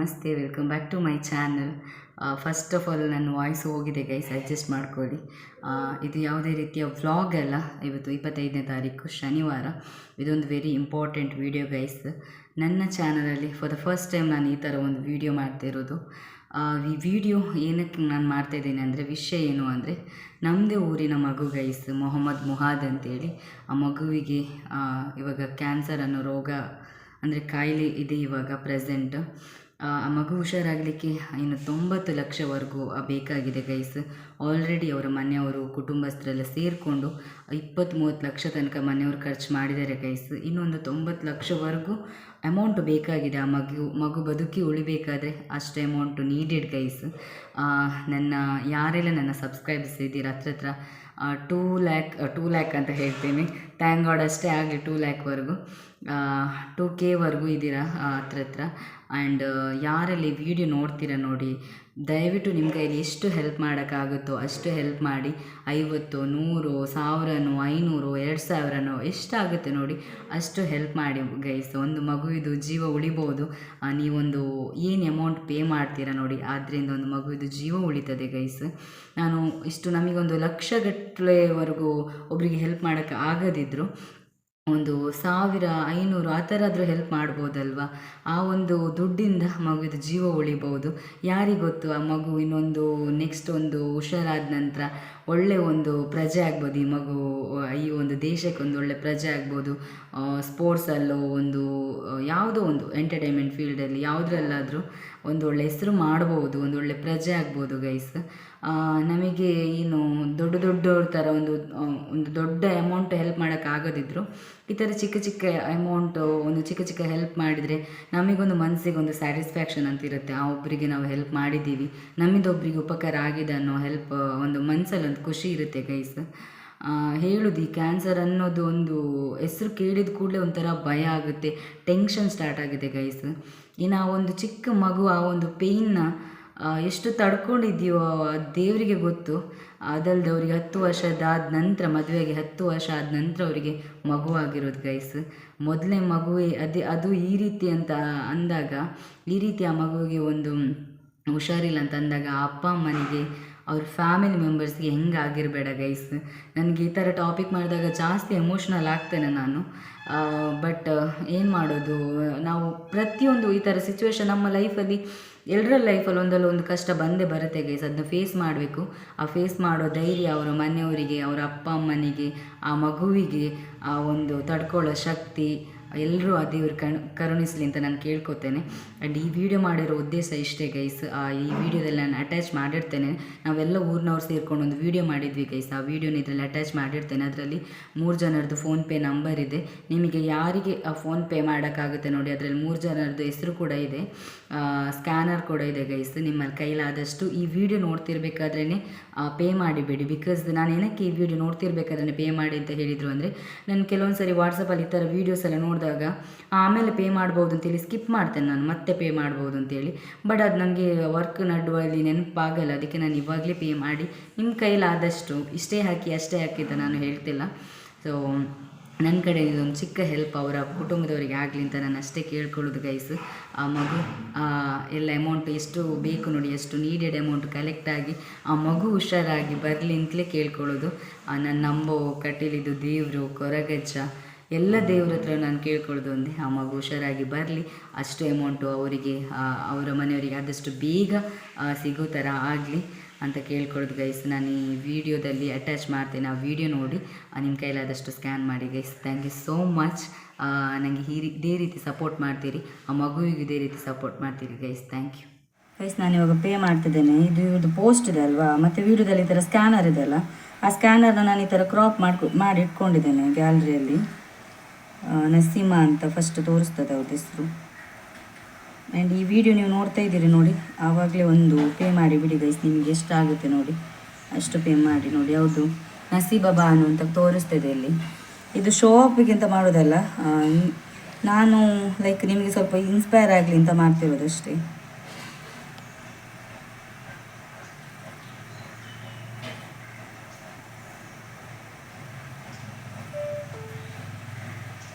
ನಮಸ್ತೆ welcome back to my channel first of all ನನ್ನ voice ಹೋಗಿದೆ ಗೈಸ್ ಅಡ್ಜಸ್ಟ್ ಮಾಡ್ಕೊಳ್ಳಿ. ಇದು ಯಾವುದೇ ರೀತಿಯ ವ್ಲಾಗ್ ಅಲ್ಲ, ಇವತ್ತು ಇಪ್ಪತ್ತೈದನೇ ತಾರೀಕು, ಶನಿವಾರ. ಇದೊಂದು ವೆರಿ ಇಂಪಾರ್ಟೆಂಟ್ ವೀಡಿಯೋ ಗೈಸ್ ನನ್ನ ಚಾನಲಲ್ಲಿ ಫಾರ್ ದ ಫಸ್ಟ್ ಟೈಮ್ ನಾನು ಈ ಥರ ಒಂದು ವಿಡಿಯೋ ಮಾಡ್ತಿರೋದು ಈ ವಿಡಿಯೋ ಏನಕ್ಕೆ ನಾನು ಮಾಡ್ತಾಯಿದ್ದೀನಿ ಅಂದರೆ, ವಿಷಯ ಏನು ಅಂದರೆ ನಮ್ಮದೇ ಊರಿನ ಮಗು ಗೈಸ್ ಮೊಹಮ್ಮದ್ ಮುಹಾದ್ ಅಂತೇಳಿ, ಆ ಮಗುವಿಗೆ ಇವಾಗ ಕ್ಯಾನ್ಸರ್ ಅನ್ನೋ ರೋಗ, ಅಂದರೆ ಕಾಯಿಲೆ ಇದೆ ಇವಾಗ ಪ್ರೆಸೆಂಟ್ ಆ ಮಗು ಹುಷಾರಾಗಲಿಕ್ಕೆ ಇನ್ನು ತೊಂಬತ್ತು ಲಕ್ಷವರೆಗೂ ಬೇಕಾಗಿದೆ ಗೈಸ್. ಆಲ್ರೆಡಿ ಅವರ ಮನೆಯವರು ಕುಟುಂಬಸ್ಥರೆಲ್ಲ ಸೇರಿಕೊಂಡು ಇಪ್ಪತ್ತು ಮೂವತ್ತು ಲಕ್ಷ ತನಕ ಮನೆಯವರು ಖರ್ಚು ಮಾಡಿದ್ದಾರೆ ಗೈಸ್. ಇನ್ನೊಂದು ತೊಂಬತ್ತು ಲಕ್ಷವರೆಗೂ ಅಮೌಂಟ್ ಬೇಕಾಗಿದೆ. ಆ ಮಗು ಮಗು ಬದುಕಿ ಉಳಿಬೇಕಾದ್ರೆ ಅಷ್ಟು ಅಮೌಂಟು ನೀಡೆಡ್ ಗೈಸ್ ನನ್ನ, ಯಾರೆಲ್ಲ ನನ್ನ ಸಬ್ಸ್ಕ್ರೈಬರ್ಸ್ ಇದ್ದೀರ ಹತ್ರ ಹತ್ರ ಟೂ ಲ್ಯಾಕ್ ಟೂ ಲ್ಯಾಕ್ ಅಂತ ಹೇಳ್ತೀನಿ. ಥ್ಯಾಂಕ್ ಗಾಡ್ ಅಷ್ಟೇ ಆಗಲಿ ಟೂ ಲ್ಯಾಕ್ವರೆಗೂ ಟೂ ಕೆವರೆಗೂ ಇದ್ದೀರಾ ಹತ್ರ ಹತ್ರ. ಆ್ಯಂಡ್ ಯಾರಲ್ಲಿ ವಿಡಿಯೋ ನೋಡ್ತೀರಾ ನೋಡಿ ದಯವಿಟ್ಟು ನಿಮ್ಮ ಕೈಲಿ ಎಷ್ಟು ಹೆಲ್ಪ್ ಮಾಡೋಕ್ಕಾಗುತ್ತೋ ಅಷ್ಟು ಹೆಲ್ಪ್ ಮಾಡಿ. ಐವತ್ತು, ನೂರು, ಸಾವಿರನೋ, ಐನೂರು, ಎರಡು ಸಾವಿರನೋ, ಎಷ್ಟಾಗುತ್ತೆ ನೋಡಿ, ಅಷ್ಟು ಹೆಲ್ಪ್ ಮಾಡಿ ಗೈಸ್ ಒಂದು ಮಗುವಿದು ಜೀವ ಉಳಿಬೋದು. ನೀವೊಂದು ಏನು ಅಮೌಂಟ್ ಪೇ ಮಾಡ್ತೀರಾ ನೋಡಿ ಆದ್ದರಿಂದ ಒಂದು ಮಗುವಿದು ಜೀವ ಉಳಿತದೆ ಗೈಸ್ ನಾನು ಇಷ್ಟು ನಮಗೊಂದು ಲಕ್ಷಗಟ್ಟಲೆವರೆಗೂ ಒಬ್ಬರಿಗೆ ಹೆಲ್ಪ್ ಮಾಡೋಕ್ಕೆ ಆಗದಿದ್ದರೂ ಒಂದು ಸಾವಿರ ಐನೂರು ಆ ಥರ ಆದರೂ ಹೆಲ್ಪ್ ಮಾಡ್ಬೋದಲ್ವಾ? ಆ ಒಂದು ದುಡ್ಡಿಂದ ಮಗುವಿದ ಜೀವ ಉಳಿಬೋದು. ಯಾರಿಗೊತ್ತು ಆ ಮಗು ಇನ್ನೊಂದು ನೆಕ್ಸ್ಟ್ ಒಂದು ಹುಷಾರಾದ ನಂತರ? ಒಳ್ಳೆ ಒಂದು ಪ್ರಜೆ ಆಗ್ಬೋದು, ಈ ಮಗು ಈ ಒಂದು ದೇಶಕ್ಕೆ ಒಂದು ಒಳ್ಳೆ ಪ್ರಜೆ ಆಗ್ಬೋದು. ಸ್ಪೋರ್ಟ್ಸಲ್ಲೋ ಒಂದು ಯಾವುದೋ ಒಂದು ಎಂಟರ್ಟೈನ್ಮೆಂಟ್ ಫೀಲ್ಡಲ್ಲಿ ಯಾವುದ್ರಲ್ಲಾದರೂ ಒಂದು ಒಳ್ಳೆ ಹೆಸರು ಮಾಡ್ಬೋದು, ಒಂದು ಒಳ್ಳೆ ಪ್ರಜೆ ಆಗ್ಬೋದು ಗೈಸ್ ನಮಗೆ ಏನು ದೊಡ್ಡ ದೊಡ್ಡವ್ರ ಥರ ಒಂದು ಒಂದು ದೊಡ್ಡ ಅಮೌಂಟ್ ಹೆಲ್ಪ್ ಮಾಡೋಕ್ಕಾಗದಿದ್ರು ಈ ಥರ ಚಿಕ್ಕ ಚಿಕ್ಕ ಅಮೌಂಟು ಒಂದು ಚಿಕ್ಕ ಚಿಕ್ಕ ಹೆಲ್ಪ್ ಮಾಡಿದರೆ ನಮಗೊಂದು ಮನಸ್ಸಿಗೆ ಒಂದು ಸ್ಯಾಟಿಸ್ಫ್ಯಾಕ್ಷನ್ ಅಂತ ಇರುತ್ತೆ. ಆ ಒಬ್ಬರಿಗೆ ನಾವು ಹೆಲ್ಪ್ ಮಾಡಿದ್ದೀವಿ. ನಮ್ಮಿಂದೊಬ್ಬರಿಗೆ ಉಪಕಾರ ಆಗಿದೆ ಅನ್ನೋ ಹೆಲ್ಪ್ ಒಂದು ಮನಸ್ಸಲ್ಲಿ ಒಂದು ಖುಷಿ ಇರುತ್ತೆ ಗೈಸ್ ಹೇಳುದು ಈ ಕ್ಯಾನ್ಸರ್ ಅನ್ನೋದು ಒಂದು ಹೆಸರು ಕೇಳಿದ ಕೂಡಲೇ ಒಂಥರ ಭಯ ಆಗುತ್ತೆ ಟೆನ್ಷನ್ ಸ್ಟಾರ್ಟ್ ಆಗಿದೆ ಗೈಸ್ ಇನ್ನು ಆ ಒಂದು ಚಿಕ್ಕ ಮಗು, ಆ ಒಂದು ಪೇಯ್ನ ಎಷ್ಟು ತಡ್ಕೊಂಡಿದ್ಯೋ ದೇವರಿಗೆ ಗೊತ್ತು. ಅದಲ್ಲದೆ ಅವರಿಗೆ ಹತ್ತು ವರ್ಷದಾದ ನಂತರ, ಮದುವೆಗೆ ಹತ್ತು ವರ್ಷ ಆದ ನಂತರ ಅವರಿಗೆ ಮಗುವಾಗಿರೋದು ಗೈಸ್ ಮೊದಲನೇ ಮಗುವೇ ಅದೇ, ಅದು ಈ ರೀತಿ ಅಂತ ಅಂದಾಗ, ಈ ರೀತಿ ಆ ಮಗುವಿಗೆ ಒಂದು ಹುಷಾರಿಲ್ಲ ಅಂತ ಅಂದಾಗ ಅಪ್ಪ, ಅಮ್ಮನಿಗೆ, ಅವ್ರ ಫ್ಯಾಮಿಲಿ ಮೆಂಬರ್ಸ್ಗೆ ಹೆಂಗೆ ಆಗಿರಬೇಡ ಗೈಸ್ ನನಗೆ ಈ ಥರ ಟಾಪಿಕ್ ಮಾಡಿದಾಗ ಜಾಸ್ತಿ ಎಮೋಷ್ನಲ್ ಆಗ್ತೇನೆ ನಾನು. ಬಟ್ ಏನು ಮಾಡೋದು? ನಾವು ಪ್ರತಿಯೊಂದು ಈ ಥರ ಸಿಚುವೇಶನ್ ನಮ್ಮ ಲೈಫಲ್ಲಿ ಎಲ್ಲರ ಲೈಫಲ್ಲಿ ಒಂದಲ್ಲ ಒಂದು ಕಷ್ಟ ಬಂದೇ ಬರುತ್ತೆ ಗೈಸ್ ಅದನ್ನ ಫೇಸ್ ಮಾಡಬೇಕು. ಆ ಫೇಸ್ ಮಾಡೋ ಧೈರ್ಯ ಅವರ ಮನೆಯವರಿಗೆ, ಅವರ ಅಪ್ಪ ಅಮ್ಮನಿಗೆ, ಆ ಮಗುವಿಗೆ, ಆ ಒಂದು ತಡ್ಕೊಳ್ಳೋ ಶಕ್ತಿ ಎಲ್ಲರೂ ಆ ದೇವ್ರು ಕಣ್, ಕರುಣಿಸಲಿ ಅಂತ ನಾನು ಕೇಳ್ಕೊತೇನೆ. ಆ್ಯಂಡ್ ಈ ವಿಡಿಯೋ ಮಾಡಿರೋ ಉದ್ದೇಶ ಇಷ್ಟೇ ಗೈಸ್ ಈ ವಿಡಿಯೋದಲ್ಲಿ ನಾನು ಅಟ್ಯಾಚ್ ಮಾಡಿರ್ತೇನೆ. ನಾವೆಲ್ಲ ಊರಿನವ್ರು ಸೇರ್ಕೊಂಡು ಒಂದು ವಿಡಿಯೋ ಮಾಡಿದ್ವಿ ಗೈಸ್ ಆ ವಿಡಿಯೋನ ಇದರಲ್ಲಿ ಅಟ್ಯಾಚ್ ಮಾಡಿರ್ತೇನೆ. ಅದರಲ್ಲಿ ಮೂರು ಜನರದ್ದು ಫೋನ್ಪೇ ನಂಬರ್ ಇದೆ. ನಿಮಗೆ ಯಾರಿಗೆ ಆ ಫೋನ್ಪೇ ಮಾಡೋಕ್ಕಾಗುತ್ತೆ ನೋಡಿ, ಅದರಲ್ಲಿ ಮೂರು ಜನರದ್ದು ಹೆಸರು ಕೂಡ ಇದೆ. ಸ್ಕ್ಯಾನರ್ ಕೂಡ ಇದೆ ಗೈಸ್ ನಿಮ್ಮಲ್ಲಿ ಕೈಲಾದಷ್ಟು ಈ ವಿಡಿಯೋ ನೋಡ್ತಿರ್ಬೇಕಾದ್ರೇ ಪೇ ಮಾಡಿಬಿಡಿ. ಬಿಕಾಸ್ ನಾನು ಏನಕ್ಕೆ ಈ ವಿಡಿಯೋ ನೋಡ್ತಿರ್ಬೇಕಾದ್ರೆ ಪೇ ಮಾಡಿ ಅಂತ ಹೇಳಿದರು ಅಂದರೆ, ನಾನು ಕೆಲವೊಂದು ಸರಿ ವಾಟ್ಸಪ್ಪಲ್ಲಿ ಈ ಥರ ವೀಡಿಯೋಸ್ ಎಲ್ಲ ನೋಡಿದಾಗ ಆಮೇಲೆ ಪೇ ಮಾಡ್ಬೋದು ಅಂತೇಳಿ ಸ್ಕಿಪ್ ಮಾಡ್ತೇನೆ ನಾನು, ಮತ್ತೆ ಪೇ ಮಾಡ್ಬೋದು ಅಂತೇಳಿ. ಬಟ್ ಅದು ನನಗೆ ವರ್ಕ್ ನಡುವಲ್ಲಿ ನೆನಪಾಗಲ್ಲ, ಅದಕ್ಕೆ ನಾನು ಇವಾಗಲೇ ಪೇ ಮಾಡಿ. ನಿಮ್ಮ ಕೈಲಾದಷ್ಟು ಇಷ್ಟೇ ಹಾಕಿ, ಅಷ್ಟೇ ಹಾಕಿ ಅಂತ ನಾನು ಹೇಳ್ತಿಲ್ಲ. ಸೊ ನನ್ನ ಕಡೆ ಇದೊಂದು ಚಿಕ್ಕ ಹೆಲ್ಪ್ ಅವರ ಕುಟುಂಬದವರಿಗೆ ಆಗಲಿ ಅಂತ ನಾನು ಅಷ್ಟೇ ಕೇಳ್ಕೊಳ್ಳೋದು ಗೈಸ್ ಆ ಮಗು ಎಲ್ಲ ಅಮೌಂಟ್ ಎಷ್ಟು ಬೇಕು ನೋಡಿ, ಎಷ್ಟು ನೀಡೆಡ್ ಅಮೌಂಟ್ ಕಲೆಕ್ಟ್ ಆಗಿ, ಆ ಮಗು ಹುಷಾರಾಗಿ ಬರಲಿ ಅಂತಲೇ ಕೇಳ್ಕೊಳ್ಳೋದು. ನನ್ನ ನಂಬೋ ಕಟೀಲಿದ್ದು ದೇವರು, ಕೊರಗಜ್ಜ ಎಲ್ಲ ದೇವ್ರ ಹತ್ರ ನಾನು ಕೇಳ್ಕೊಳ್ಳೋದು ಒಂದೇ, ಆ ಮಗು ಹುಷಾರಾಗಿ ಬರಲಿ, ಅಷ್ಟು ಅಮೌಂಟು ಅವರಿಗೆ ಅವರ ಮನೆಯವರಿಗೆ ಆದಷ್ಟು ಬೇಗ ಸಿಗೋ ಥರ ಆಗಲಿ ಅಂತ ಕೇಳ್ಕೊಳ್ಳೋದು ಗೈಸ್ ನಾನು ಈ ವಿಡಿಯೋದಲ್ಲಿ ಅಟ್ಯಾಚ್ ಮಾಡ್ತೇನೆ. ಆ ವಿಡಿಯೋ ನೋಡಿ ನಿಮ್ಮ ಕೈಲಾದಷ್ಟು ಸ್ಕ್ಯಾನ್ ಮಾಡಿ guys thank you so much ನನಗೆ ಈ ಇದೇ ರೀತಿ ಸಪೋರ್ಟ್ ಮಾಡ್ತೀರಿ. ಆ ಮಗುವಿಗೆ ಇದೇ ರೀತಿ ಸಪೋರ್ಟ್ ಮಾಡ್ತೀರಿ ಗೈಸ್ ಥ್ಯಾಂಕ್ ಯು ಗೈಸ್ ನಾನು ಇವಾಗ ಪೇ ಮಾಡ್ತಿದ್ದೇನೆ. ಇದು ಇವ್ರದ್ದು ಪೋಸ್ಟ್ ಇದೆ ಅಲ್ವಾ? ಮತ್ತು ವಿಡಿಯೋದಲ್ಲಿ ಈ ಥರ ಸ್ಕ್ಯಾನರ್ ಇದೆ ಅಲ್ಲ? ಆ ಸ್ಕ್ಯಾನರ್ನ ನಾನು ಈ ಥರ ಕ್ರಾಪ್ ಮಾಡ್ಕೊ, ಮಾಡಿ ಇಟ್ಕೊಂಡಿದ್ದೇನೆ ಗ್ಯಾಲರಿಯಲ್ಲಿ ನಸೀಮಾ ಅಂತ ಫಸ್ಟ್ ತೋರಿಸ್ತದೆ ಅವ್ರದ್ದು ಹೆಸರು. ಆ್ಯಂಡ್ ಈ ವಿಡಿಯೋ ನೀವು ನೋಡ್ತಾ ಇದ್ದೀರಿ ನೋಡಿ, ಆವಾಗಲೇ ಒಂದು ಪೇ ಮಾಡಿ ಬಿಡಿ ಗೈಸ್ ನಿಮಗೆ ಎಷ್ಟಾಗುತ್ತೆ ನೋಡಿ. ಅಷ್ಟು ಪೇ ಮಾಡಿ ನೋಡಿ ಯಾವುದು ನಸೀಬಾ ಬಾನು ಅಂತ ತೋರಿಸ್ತದೆ ಇಲ್ಲಿ. ಇದು ಶೋ ಅಂತ ಮಾಡೋದಲ್ಲ ನಾನು ಲೈಕ್ ನಿಮಗೆ ಸ್ವಲ್ಪ ಇನ್ಸ್ಪೈರ್ ಆಗಲಿ ಅಂತ ಮಾಡ್ತಿರೋದು ಅಷ್ಟೇ.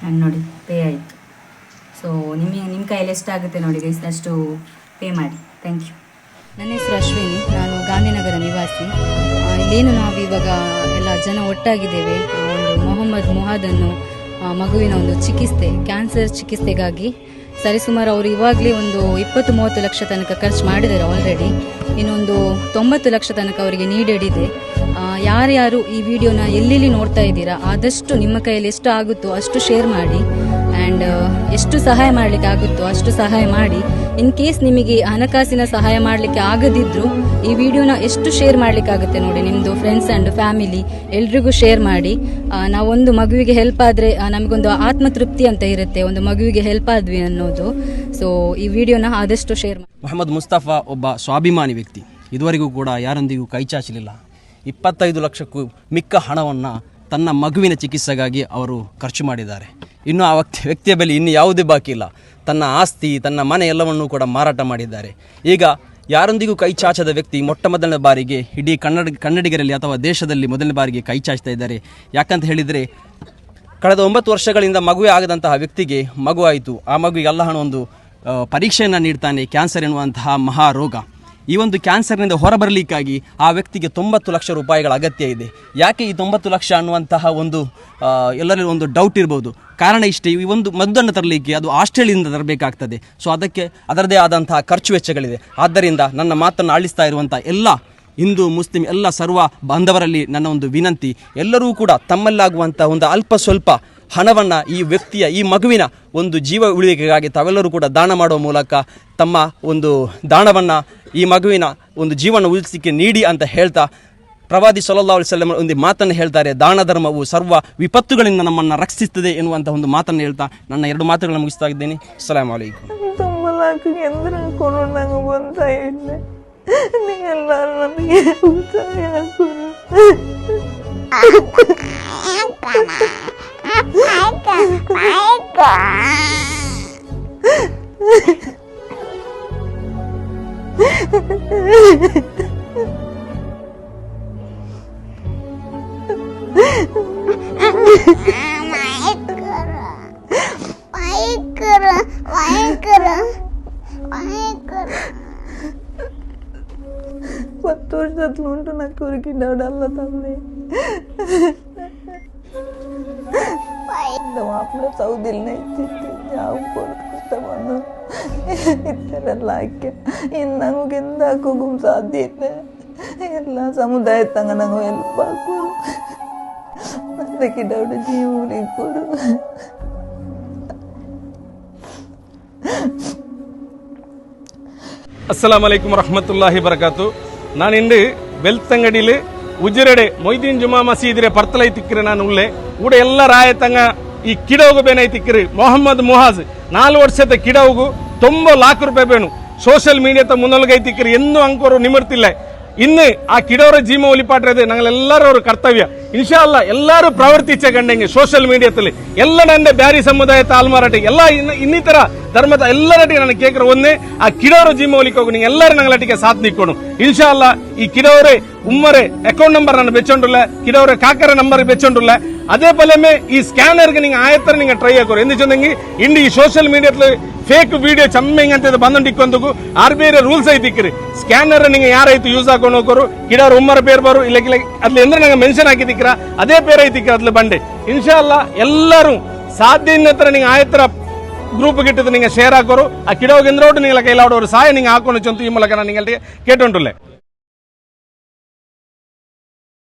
ನಾನು ನೋಡಿ, ಪೇ ಆಯಿತು. ಸೊ ನಿಮಗೆ, ನಿಮ್ಮ ಕೈಯಲ್ಲಿ ಎಷ್ಟಾಗುತ್ತೆ ನೋಡಿ ಗೈಸ್ ಅಷ್ಟು ಪೇ ಮಾಡಿ. ಥ್ಯಾಂಕ್ ಯು ನನ್ನ ಹೆಸರು ಅಶ್ವಿನಿ, ನಾನು ಗಾಂಧಿನಗರ ನಿವಾಸಿ. ಇಲ್ಲೇನು ನಾವು ಇವಾಗ ಎಲ್ಲ ಜನ ಒಟ್ಟಾಗಿದ್ದೇವೆ. ಒಂದು ಮೊಹಮ್ಮದ್ ಮುಹಾದನ್ನು ಮಗುವಿನ ಒಂದು ಚಿಕಿತ್ಸೆ, ಕ್ಯಾನ್ಸರ್ ಚಿಕಿತ್ಸೆಗಾಗಿ. ಸರಿಸುಮಾರು ಅವರು ಇವಾಗಲೇ ಒಂದು ಇಪ್ಪತ್ತು ಮೂವತ್ತು ಲಕ್ಷ ತನಕ ಖರ್ಚು ಮಾಡಿದ್ದಾರೆ ಆಲ್ರೆಡಿ ಇನ್ನೊಂದು ತೊಂಬತ್ತು ಲಕ್ಷ ತನಕ ಅವರಿಗೆ ನೀಡೆಡ್ ಇದೆ ಯಾರ್ಯಾರು ಈ ವಿಡಿಯೋನ ಎಲ್ಲೆಲ್ಲಿ ನೋಡ್ತಾ ಇದ್ದೀರಾ, ಆದಷ್ಟು ನಿಮ್ಮ ಕೈಯಲ್ಲಿ ಎಷ್ಟು ಆಗುತ್ತೋ ಅಷ್ಟು ಶೇರ್ ಮಾಡಿ. ಆ್ಯಂಡ್ ಎಷ್ಟು ಸಹಾಯ ಮಾಡಲಿಕ್ಕೆ ಆಗುತ್ತೋ ಅಷ್ಟು ಸಹಾಯ ಮಾಡಿ. ಇನ್ ಕೇಸ್ ನಿಮಗೆ ಹಣಕಾಸಿನ ಸಹಾಯ ಮಾಡಲಿಕ್ಕೆ ಆಗದಿದ್ದರೂ ಈ ವಿಡಿಯೋನ ಎಷ್ಟು ಶೇರ್ ಮಾಡಲಿಕ್ಕಾಗುತ್ತೆ ನೋಡಿ ನಿಮ್ಮದು ಫ್ರೆಂಡ್ಸ್ ಆ್ಯಂಡ್ ಫ್ಯಾಮಿಲಿ ಎಲ್ರಿಗೂ ಶೇರ್ ಮಾಡಿ. ನಾವೊಂದು ಮಗುವಿಗೆ ಹೆಲ್ಪ್ ಆದರೆ ನಮಗೊಂದು ಆತ್ಮತೃಪ್ತಿ ಅಂತ ಇರುತ್ತೆ, ಒಂದು ಮಗುವಿಗೆ ಹೆಲ್ಪ್ ಆದ್ವಿ ಅನ್ನೋದು. ಸೊ ಈ ವಿಡಿಯೋನ ಆದಷ್ಟು ಶೇರ್ ಮಾಡಿ ಮೊಹಮ್ಮದ್ ಮುಸ್ತಫಾ ಒಬ್ಬ ಸ್ವಾಭಿಮಾನಿ ವ್ಯಕ್ತಿ. ಇದುವರೆಗೂ ಕೂಡ ಯಾರೊಂದಿಗೂ ಕೈ ಚಾಚಲಿಲ್ಲ. ಇಪ್ಪತ್ತೈದು ಲಕ್ಷಕ್ಕೂ ಮಿಕ್ಕ ಹಣವನ್ನು ತನ್ನ ಮಗುವಿನ ಚಿಕಿತ್ಸೆಗಾಗಿ ಅವರು ಖರ್ಚು ಮಾಡಿದ್ದಾರೆ. ಇನ್ನು ಆ ವ್ಯಕ್ತಿ, ವ್ಯಕ್ತಿಯ ಬೆಲೆ ಇನ್ನು ಯಾವುದೇ ಬಾಕಿ ಇಲ್ಲ. ತನ್ನ ಆಸ್ತಿ, ತನ್ನ ಮನೆ ಎಲ್ಲವನ್ನೂ ಕೂಡ ಮಾರಾಟ ಮಾಡಿದ್ದಾರೆ. ಈಗ ಯಾರೊಂದಿಗೂ ಕೈ ಚಾಚದ ವ್ಯಕ್ತಿ ಮೊಟ್ಟ ಮೊದಲನೇ ಬಾರಿಗೆ ಇಡೀ ಕನ್ನಡ, ಕನ್ನಡಿಗರಲ್ಲಿ ಅಥವಾ ದೇಶದಲ್ಲಿ ಮೊದಲನೇ ಬಾರಿಗೆ ಕೈ ಚಾಚ್ತಾ ಇದ್ದಾರೆ. ಯಾಕಂತ ಹೇಳಿದರೆ, ಕಳೆದ ಒಂಬತ್ತು ವರ್ಷಗಳಿಂದ ಮಗುವೆ ಆಗದಂತಹ ವ್ಯಕ್ತಿಗೆ ಮಗುವಾಯಿತು ಆ ಮಗುವಿಗೆ ಅಲ್ಲಹಣ ಒಂದು ಪರೀಕ್ಷೆಯನ್ನು ನೀಡ್ತಾನೆ, ಕ್ಯಾನ್ಸರ್ ಎನ್ನುವಂತಹ ಮಹಾರೋಗ. ಈ ಒಂದು ಕ್ಯಾನ್ಸರ್ನಿಂದ ಹೊರಬರಲಿಕ್ಕಾಗಿ ಆ ವ್ಯಕ್ತಿಗೆ ತೊಂಬತ್ತು ಲಕ್ಷ ರೂಪಾಯಿಗಳ ಅಗತ್ಯ ಇದೆ. ಯಾಕೆ ಈ ತೊಂಬತ್ತು ಲಕ್ಷ ಅನ್ನುವಂತಹ ಒಂದು ಎಲ್ಲರಲ್ಲಿ ಒಂದು ಡೌಟ್ ಇರ್ಬೋದು? ಕಾರಣ ಇಷ್ಟೇ, ಈ ಒಂದು ಮದ್ದನ್ನು ತರಲಿಕ್ಕೆ ಅದು ಆಸ್ಟ್ರೇಲಿಯಿಂದ ತರಬೇಕಾಗ್ತದೆ. ಸೊ ಅದಕ್ಕೆ ಅದರದೇ ಆದಂತಹ ಖರ್ಚು ವೆಚ್ಚಗಳಿದೆ ಆದ್ದರಿಂದ ನನ್ನ ಮಾತನ್ನು ಆಳಿಸ್ತಾ ಇರುವಂಥ ಎಲ್ಲ ಹಿಂದೂ, ಮುಸ್ಲಿಂ, ಎಲ್ಲ ಸರ್ವ ಬಾಂಧವರಲ್ಲಿ ನನ್ನ ಒಂದು ವಿನಂತಿ, ಎಲ್ಲರೂ ಕೂಡ ತಮ್ಮಲ್ಲಾಗುವಂಥ ಒಂದು ಅಲ್ಪ ಸ್ವಲ್ಪ ಹಣವನ್ನು ಈ ವ್ಯಕ್ತಿಯ, ಈ ಮಗುವಿನ ಒಂದು ಜೀವ ಉಳಿವಿಕೆಗಾಗಿ ತಾವೆಲ್ಲರೂ ಕೂಡ ದಾನ ಮಾಡುವ ಮೂಲಕ ತಮ್ಮ ಒಂದು ದಾನವನ್ನು, ಈ ಮಗುವಿನ ಒಂದು ಜೀವನ ಉಳಿಸಲಿಕ್ಕೆ ನೀಡಿ ಅಂತ ಹೇಳ್ತಾ ಪ್ರವಾದಿ ಸಲ್ಲಲ್ಲಾಹು ಅಲ್ಲಿ ವಸಲ್ಲಂ ಒಂದು ಮಾತನ್ನು ಹೇಳ್ತಾರೆ, ದಾನ ಧರ್ಮವು ಸರ್ವ ವಿಪತ್ತುಗಳಿಂದ ನಮ್ಮನ್ನು ರಕ್ಷಿಸುತ್ತದೆ ಎನ್ನುವಂಥ ಒಂದು ಮಾತನ್ನು ಹೇಳ್ತಾ ನನ್ನ ಎರಡು ಮಾತುಗಳನ್ನು ಮುಗಿಸ್ತಾ ಇದ್ದೇನೆ. ಸಲಾಮ್ ವಲೈಕುಮ್ ತಮ್ಮಲಾಕು పత్తూరు చట్లు ఉంటూ నాకు కొరికిండవడల్లా తమ్ముడు ಸೌದಿಲ್ ಇತ್ತಿತ್ತು ಯಾವ ಕಷ್ಟ ಬಂದು ಈ ಥರ ಎಲ್ಲ ಹಾಕಿ ಇನ್ನು ನಮಗಿಂದ ಹಾಕೋಗೂ ಸಾಧ್ಯ ಇದೆ ಎಲ್ಲ ಸಮುದಾಯ ತಂಗ ನಂಗೆ ಹೆಲ್ಪ್ ಹಾಕೋರು ಅದಕ್ಕೆ ಡೌಟ್ ಜೀವನಿಗೆ ಕೊಡು அஸ்லாம் ரஹமத்துல்லாஹி வரகாத்து நான் இன்று வெல்த்தங்கடியில் உஜிரடே மொய்தீன் ஜுமா மசீதிரே பர்த்தலை திக்கிறேன் நான் உள்ளே கூட எல்லா ராயத்தங்க ಈ ಕಿಡೋಗು ಬೇನೈತಿ ಕಿರಿ. ಮೊಹಮ್ಮದ್ ಮುಹಾಜ್, ನಾಲ್ಕು ವರ್ಷದ ಕಿಡೋಗು ತೊಂಬ ಲಾಖ ರೂಪಾಯಿ ಬೇನು. ಸೋಷಿಯಲ್ ಮೀಡಿಯಾತ ಮುನ್ನಲ್ಗೈತಿ ಕಿರಿ. ಇನ್ನೂ ಅಂಕೋರು ನಿಮಿರ್ತಿಲ್ಲ. ಇನ್ನು ಆ ಕಿಡೋರ ಜೀಮ ಒಲಿಪಾಟ್ರೆ ಇದೆ. ಎಲ್ಲರೂ ಕರ್ತವ್ಯ. ಇನ್ಶಾ ಅಲ್ಲ ಎಲ್ಲರೂ ಪ್ರವರ್ತಿಸೆ ಕಂಡಂಗೆ ಸೋಷಿಯಲ್ ಮೀಡಿಯಾದಲ್ಲಿ. ಎಲ್ಲ ನಂದೆ ಬ್ಯಾರಿ ಸಮುದಾಯ ತಾಲ್ಮಾರಾಟ, ಎಲ್ಲ ಇನ್ನಿತರ ಧರ್ಮದ ಎಲ್ಲರಟ್ಟಿಗೆ ನಾನು ಕೇಕ್ರ ಒಂದೇ ಆ ಕಿಡೋರು ಜೀಮ ಒಲಿಕೋಗು ನೀವು ಎಲ್ಲರೂ ನಂಗಲಟಿಗೆ ಸಾತ್ ನಿಕ್ಕೋಣ ಇನ್ಶಾ ಅಲ್ಲ ಈ ಕಿಡೋರೇ ಉಮ್ಮರೆ ಅಕೌಂಟ್ ನಂಬರ್ ಬೆಚ್ಚೊಂಡುಲ್ಲ ಕಿಡೋರೆ ಕಾಕರ ನಂಬರ್ ಬೆಚ್ಚೊಂಡುಲ್ಲ. ಅದೇ ಪಲಮೆ ಈ ಸ್ಕ್ಯಾನರ್ಗೆ ನೀವು ಆಯತ್ತರ ನೀವು ಟ್ರೈ ಹಾಕೋರು. ಎಂದು ಚಂದಂಗಿ ಇಂದು ಈ ಸೋಷಿಯಲ್ ಮೀಡಿಯಾದಲ್ಲಿ ಫೇಕ್ ವಿಡಿಯೋ ಚಮ್ಮಿಂಗ್ ಅಂತ ಬಂದೊಂಡಿಕ್ಕೊಂದು ಆರ್ ಬೇರೆ ರೂಲ್ಸ್ ಐತಿಕ್ರಿ ಸ್ಕ್ಯಾನರ್ ನಿಂಗೆ ಯಾರೈತು ಯೂಸ್ ಹಾಕೊಂಡು ಹೋಗೋರು? ಕಿಡೋರ್ ಉಮ್ಮರ ಪೇರ್ ಬರು, ಇಲ್ಲ ಅದ್ಲ ಎಂದ್ರೆ ನಂಗೆ ಮೆನ್ಷನ್ ಹಾಕಿದಿಕ್ರ ಅದೇ ಪೇರ್ ಐತಿಕ್ರ ಅದ್ಲ ಬಂಡೆ. ಇನ್ಶಾಲ್ಲ ಎಲ್ಲರೂ ಸಾಧ್ಯ ಇನ್ನತ್ರ ನಿಂಗೆ ಆಯತ್ತರ ಗ್ರೂಪ್ ಗಿಟ್ಟದ ನಿಂಗೆ ಶೇರ್ ಹಾಕೋರು. ಆ ಕಿಡೋಗಿ ಎಂದ್ರೋಡು ನಿಂಗೆ ಕೈಲಾಡೋರು. ಸಹಾಯ ನಿಂಗೆ ಹಾಕೊಂಡು ಚಂತು ಈ ಮೂಲಕ ನಾನು ನಿಂಗೆ ಕೇಟುಂಟುಲ್ಲೆ